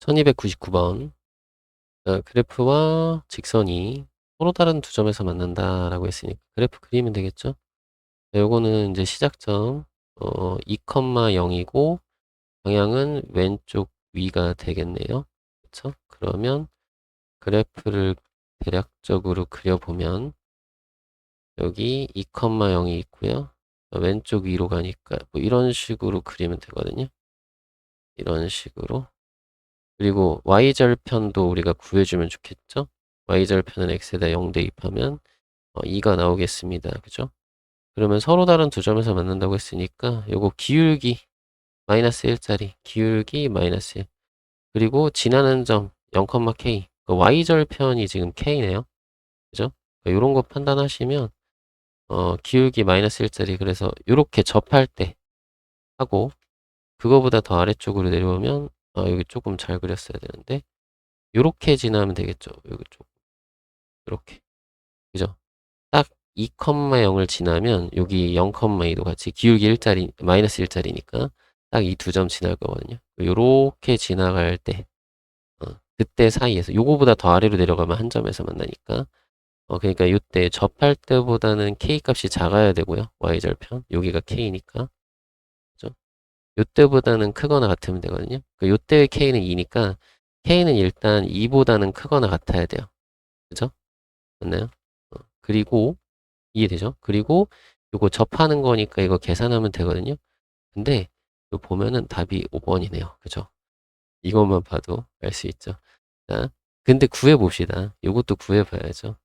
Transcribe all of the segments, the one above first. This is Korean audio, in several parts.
1299번. 어, 그래프와 직선이 서로 다른 두 점에서 만난다 라고 했으니까 그래프 그리면 되겠죠? 네, 요거는 이제 시작점 어, 2,0이고 방향은 왼쪽 위가 되겠네요. 그렇죠? 그러면 그래프를 대략적으로 그려보면 여기 2,0이 있고요. 왼쪽 위로 가니까 뭐 이런 식으로 그리면 되거든요. 이런 식으로 그리고 y절편도 우리가 구해주면 좋겠죠? y절편은 x에다 0 대입하면 어, 2가 나오겠습니다. 그죠? 그러면 서로 다른 두 점에서 만난다고 했으니까 요거 기울기 마이너스 1짜리 기울기 마이너스 1 그리고 지나는 점 0,k 그 y절편이 지금 k네요. 그죠? 이런 거 판단하시면 어, 기울기 마이너스 1짜리 그래서 이렇게 접할 때 하고 그거보다 더 아래쪽으로 내려오면 아, 여기 조금 잘 그렸어야 되는데 요렇게 지나면 되겠죠. 여기 쪽 이렇게 그죠? 딱 2,0을 지나면 여기 0,2도 같이 기울기 1짜리 마이너스 1짜리니까 딱 이 두 점 지날 거거든요. 요렇게 지나갈 때 어, 그때 사이에서 요거보다 더 아래로 내려가면 한 점에서 만나니까 어, 그러니까 요때 접할 때보다는 k 값이 작아야 되고요. y절편 여기가 k니까 요때보다는 크거나 같으면 되거든요. 그 요때의 K는 2니까 K는 일단 2보다는 크거나 같아야 돼요. 그죠? 맞나요? 어, 그리고 이해되죠? 그리고 요거 접하는 거니까 이거 계산하면 되거든요. 근데 요 보면은 답이 5번이네요. 그죠? 이것만 봐도 알 수 있죠. 자, 근데 구해 봅시다. 요것도 구해 봐야죠.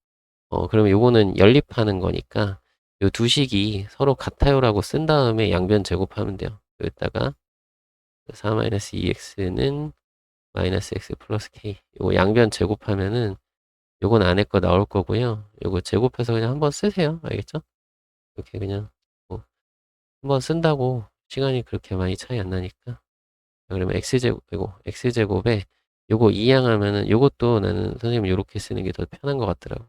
어, 그러면 요거는 연립하는 거니까 요두 식이 서로 같아요라고 쓴 다음에 양변 제곱하면 돼요. 여기다가 4-2x는 마이너스 x 플러스 k 요거 양변 제곱하면은 요건 안에 거 나올 거고요. 요거 제곱해서 그냥 한번 쓰세요. 알겠죠? 이렇게 그냥 뭐 한번 쓴다고 시간이 그렇게 많이 차이 안 나니까 그러면 x제곱 이거 x제곱에 요거 이항하면은 요것도 나는 선생님 요렇게 쓰는 게 더 편한 것 같더라고.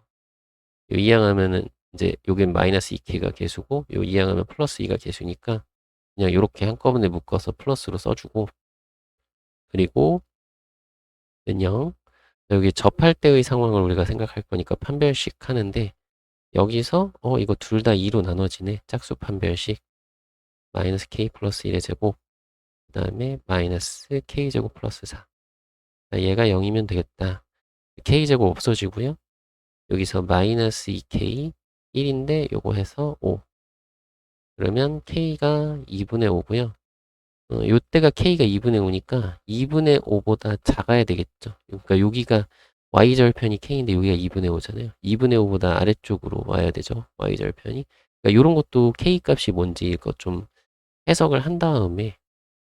요 이항하면은 이제 요게 마이너스 2k가 개수고 요 이항하면 플러스 2가 개수니까 그냥 이렇게 한꺼번에 묶어서 플러스로 써주고. 그리고 는영 여기 접할 때의 상황을 우리가 생각할 거니까 판별식 하는데 여기서 어 이거 둘 다 2로 나눠지네. 짝수 판별식. 마이너스 k 플러스 1의 제곱. 그 다음에 마이너스 k제곱 플러스 4 얘가 0이면 되겠다. K제곱 없어지고요. 여기서 마이너스 2k 1인데 요거 해서 5 그러면 k가 2분의 5고요. 어, 요때가 k가 2분의 5니까 2분의 5보다 작아야 되겠죠. 그러니까 여기가 y절편이 k인데 여기가 2분의 5잖아요. 2분의 5보다 아래쪽으로 와야 되죠. y절편이. 그러니까 이런 것도 k 값이 뭔지 이거 좀 해석을 한 다음에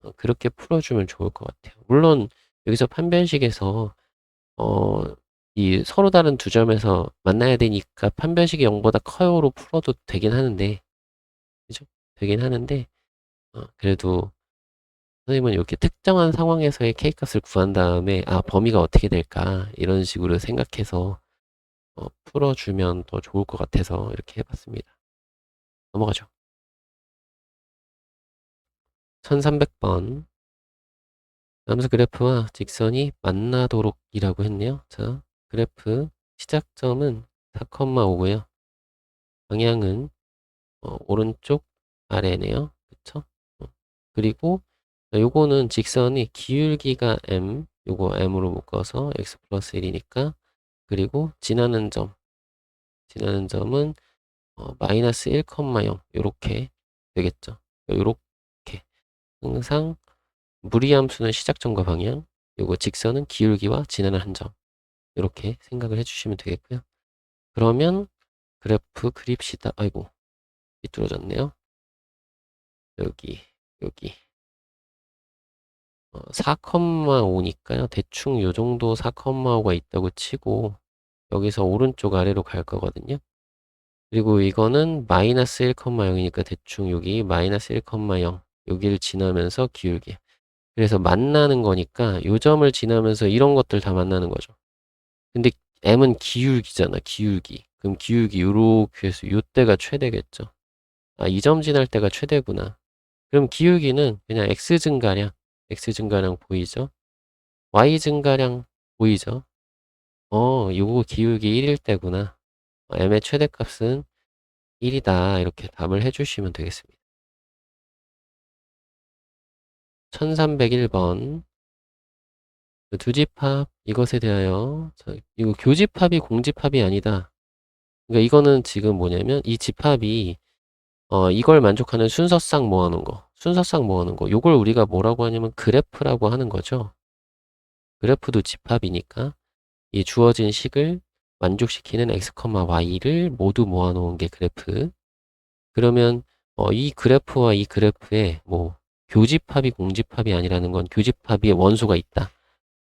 어, 그렇게 풀어주면 좋을 것 같아요. 물론 여기서 판별식에서 어, 이 서로 다른 두 점에서 만나야 되니까 판별식이 0보다 커요로 풀어도 되긴 하는데 그죠? 되긴 하는데 어, 그래도 선생님은 이렇게 특정한 상황에서의 K값을 구한 다음에 아 범위가 어떻게 될까 이런 식으로 생각해서 어, 풀어주면 더 좋을 것 같아서 이렇게 해봤습니다. 넘어가죠. 1300번 남수 그래프와 직선이 만나도록 이라고 했네요. 자, 그래프 시작점은 4,5고요. 방향은 어, 오른쪽 아래네요. 그쵸? 어, 그리고 요거는 직선이 기울기가 m, 요거 m으로 묶어서 x 플러스 1이니까 그리고 지나는 점, 지나는 점은 어, 마이너스 1,0 요렇게 되겠죠. 요렇게 항상 무리함수는 시작점과 방향, 요거 직선은 기울기와 지나는 한 점. 이렇게 생각을 해주시면 되겠고요. 그러면 그래프 그립시다. 아이고 삐뚤어졌네요. 여기, 여기. 어, 4,5니까요. 대충 요 정도 4,5가 있다고 치고 여기서 오른쪽 아래로 갈 거거든요. 그리고 이거는 마이너스 1,0이니까 대충 여기 마이너스 1,0 여기를 지나면서 기울기. 그래서 만나는 거니까 요 점을 지나면서 이런 것들 다 만나는 거죠. 근데 m은 기울기잖아. 기울기. 그럼 기울기 요렇게 해서 요때가 최대겠죠. 아, 이점 지날 때가 최대구나. 그럼 기울기는 그냥 x 증가량, x 증가량 보이죠? y 증가량 보이죠? 어, 요거 기울기 1일 때구나. 어, m의 최대값은 1이다. 이렇게 답을 해주시면 되겠습니다. 1301번 두집합 이것에 대하여 자, 이거 교집합이 공집합이 아니다. 그러니까 이거는 지금 뭐냐면 이 집합이 어, 이걸 만족하는 순서상 모아놓은 거, 순서상 모아놓은 거, 요걸 우리가 뭐라고 하냐면 그래프라고 하는 거죠. 그래프도 집합이니까 이 주어진 식을 만족시키는 x, y를 모두 모아놓은 게 그래프. 그러면 어, 이 그래프와 이 그래프에 뭐 교집합이 공집합이 아니라는 건 교집합이 원소가 있다.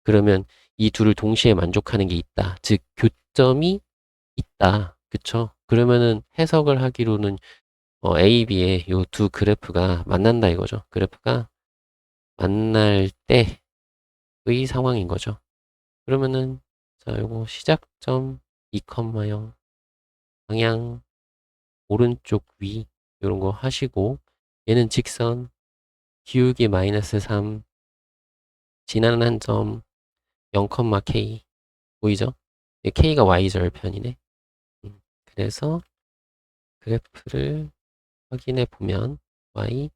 그러면 이 둘을 동시에 만족하는 게 있다. 즉 교점이 있다. 그쵸? 그러면은 해석을 하기로는 어, A, B의 요두 그래프가 만난다 이거죠. 그래프가 만날 때의 상황인 거죠. 그러면은 자, 요거 시작점 2,0 방향 오른쪽 위 이런 거 하시고 얘는 직선 기울기 마이너스 3 지나는 한 점 0,k 보이죠? k가 y절편이네. 음, 그래서 그래프를 확인해 보면 y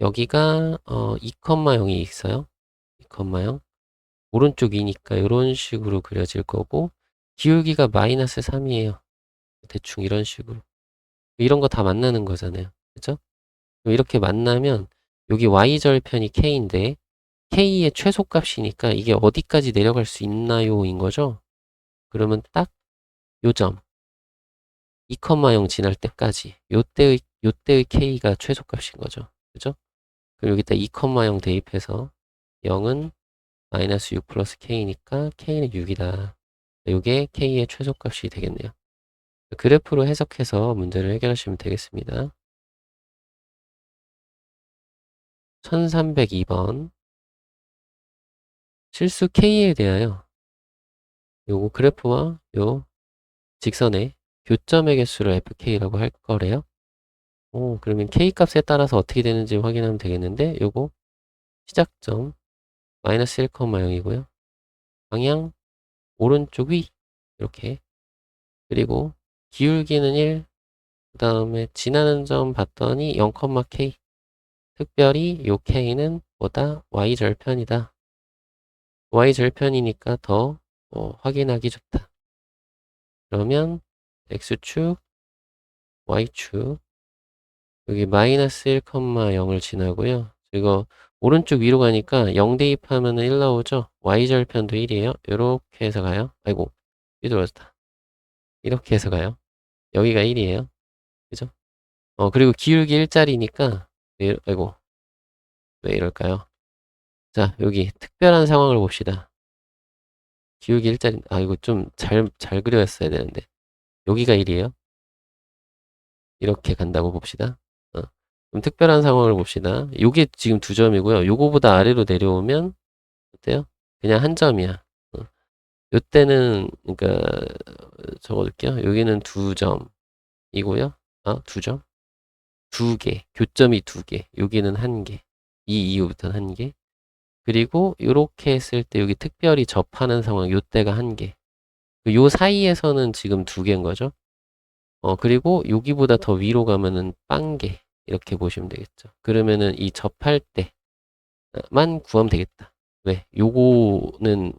여기가 어, 2,0이 있어요. 2,0 오른쪽 이니까 이런 식으로 그려질 거고 기울기가 마이너스 3이에요. 대충 이런 식으로 이런 거 다 만나는 거잖아요. 그죠? 이렇게 만나면 여기 y절편이 k인데 k의 최소값이니까 이게 어디까지 내려갈 수 있나요? 인 거죠. 그러면 딱 요점 2,0 지날 때까지 요때의 요때의 k가 최소값인 거죠. 그죠? 그럼 여기다 2,0 대입해서 0은 마이너스 6 플러스 k니까 k는 6이다. 요게 k의 최소값이 되겠네요. 그래프로 해석해서 문제를 해결하시면 되겠습니다. 1302번 실수 k에 대하여 요거 그래프와 요 직선의 교점의 개수를 fk라고 할 거래요. 오, 그러면 k 값에 따라서 어떻게 되는지 확인하면 되겠는데 요거 시작점 마이너스 1,0이고요. 방향 오른쪽 위 이렇게 그리고 기울기는 1, 그 다음에 지나는 점 봤더니 0,k 특별히 요 k는 보다 y절편이다. y절편이니까 더 어, 확인하기 좋다. 그러면 x축, y축 여기 마이너스 1,0을 지나고요. 이거 오른쪽 위로 가니까 0 대입하면 1 나오죠. y절편도 1이에요. 이렇게 해서 가요. 아이고 삐뚤어졌다. 이렇게 해서 가요. 여기가 1이에요. 그죠? 어 그리고 기울기 1짜리니까 아이고 왜 이럴까요? 자 여기 특별한 상황을 봅시다. 기울기 1짜리 아 이거 좀 잘 잘 그렸어야 되는데 여기가 1이에요. 이렇게 간다고 봅시다. 어. 그럼 특별한 상황을 봅시다. 요게 지금 두 점이고요. 요거보다 아래로 내려오면 어때요? 그냥 한 점이야. 어. 요때는 그러니까 적어둘게요. 여기는 두 점이고요. 아, 두 점? 두 개. 교점이 두 개. 여기는 한 개. 이 이후부터는 한 개. 그리고 이렇게 했을 때 여기 특별히 접하는 상황 요때가 한 개. 요 사이에서는 지금 두 개인 거죠. 어, 그리고 여기보다 더 위로 가면은 빵개. 이렇게 보시면 되겠죠. 그러면은 이 접할 때만 구하면 되겠다. 왜? 요거는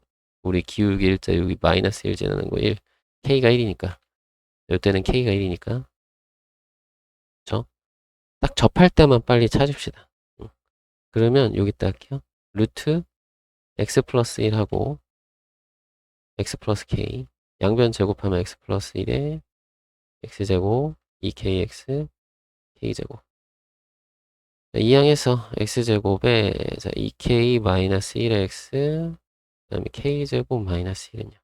우리 기울기 일자 여기 마이너스 1 지나는 거 1. k가 1이니까. 요때는 k가 1이니까. 그쵸? 딱 접할 때만 빨리 찾읍시다. 그러면 여기다 할게요. 루트 x 플러스 1하고 x 플러스 k 양변 제곱하면 x 플러스 1에 x제곱 2kx k제곱. 이항에서 x제곱에 2k 마이너스 1x 그 다음에 k제곱 마이너스 1은요?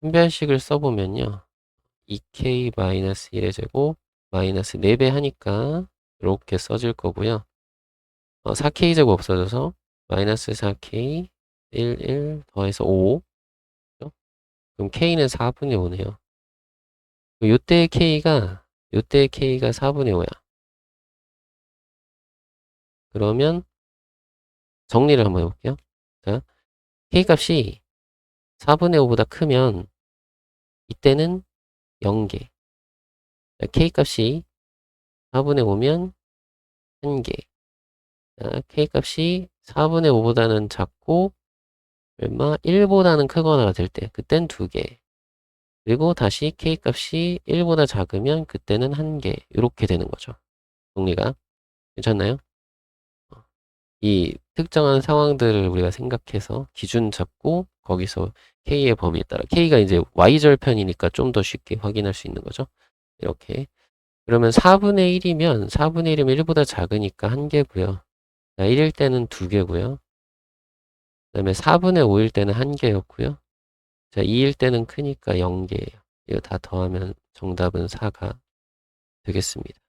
분별식을 써보면요 2k 마이너스 1의 제곱 마이너스 4배 하니까 이렇게 써질 거고요. 어, 4k제곱 없어져서 마이너스 4k 1, 1 더해서 5 그럼 k는 4분의 5네요 요때의 k가 요때의 k가 4분의 5야 그러면 정리를 한번 해볼게요 자 K값이 4분의 5보다 크면 이때는 0개. K값이 4분의 5면 1개. K값이 4분의 5보다는 작고 얼마? 1보다는 크거나 될 때, 그땐 2개. 그리고 다시 K값이 1보다 작으면 그때는 1개. 이렇게 되는 거죠. 정리가. 괜찮나요? 어. 이 특정한 상황들을 우리가 생각해서 기준 잡고 거기서 K의 범위에 따라 K가 이제 Y절편이니까 좀 더 쉽게 확인할 수 있는 거죠. 이렇게. 그러면 4분의 1이면 4분의 1이면 1보다 작으니까 1개고요. 자, 1일 때는 2개고요. 그 다음에 4분의 5일 때는 1개였고요. 자, 2일 때는 크니까 0개예요. 이거 다 더하면 정답은 4가 되겠습니다.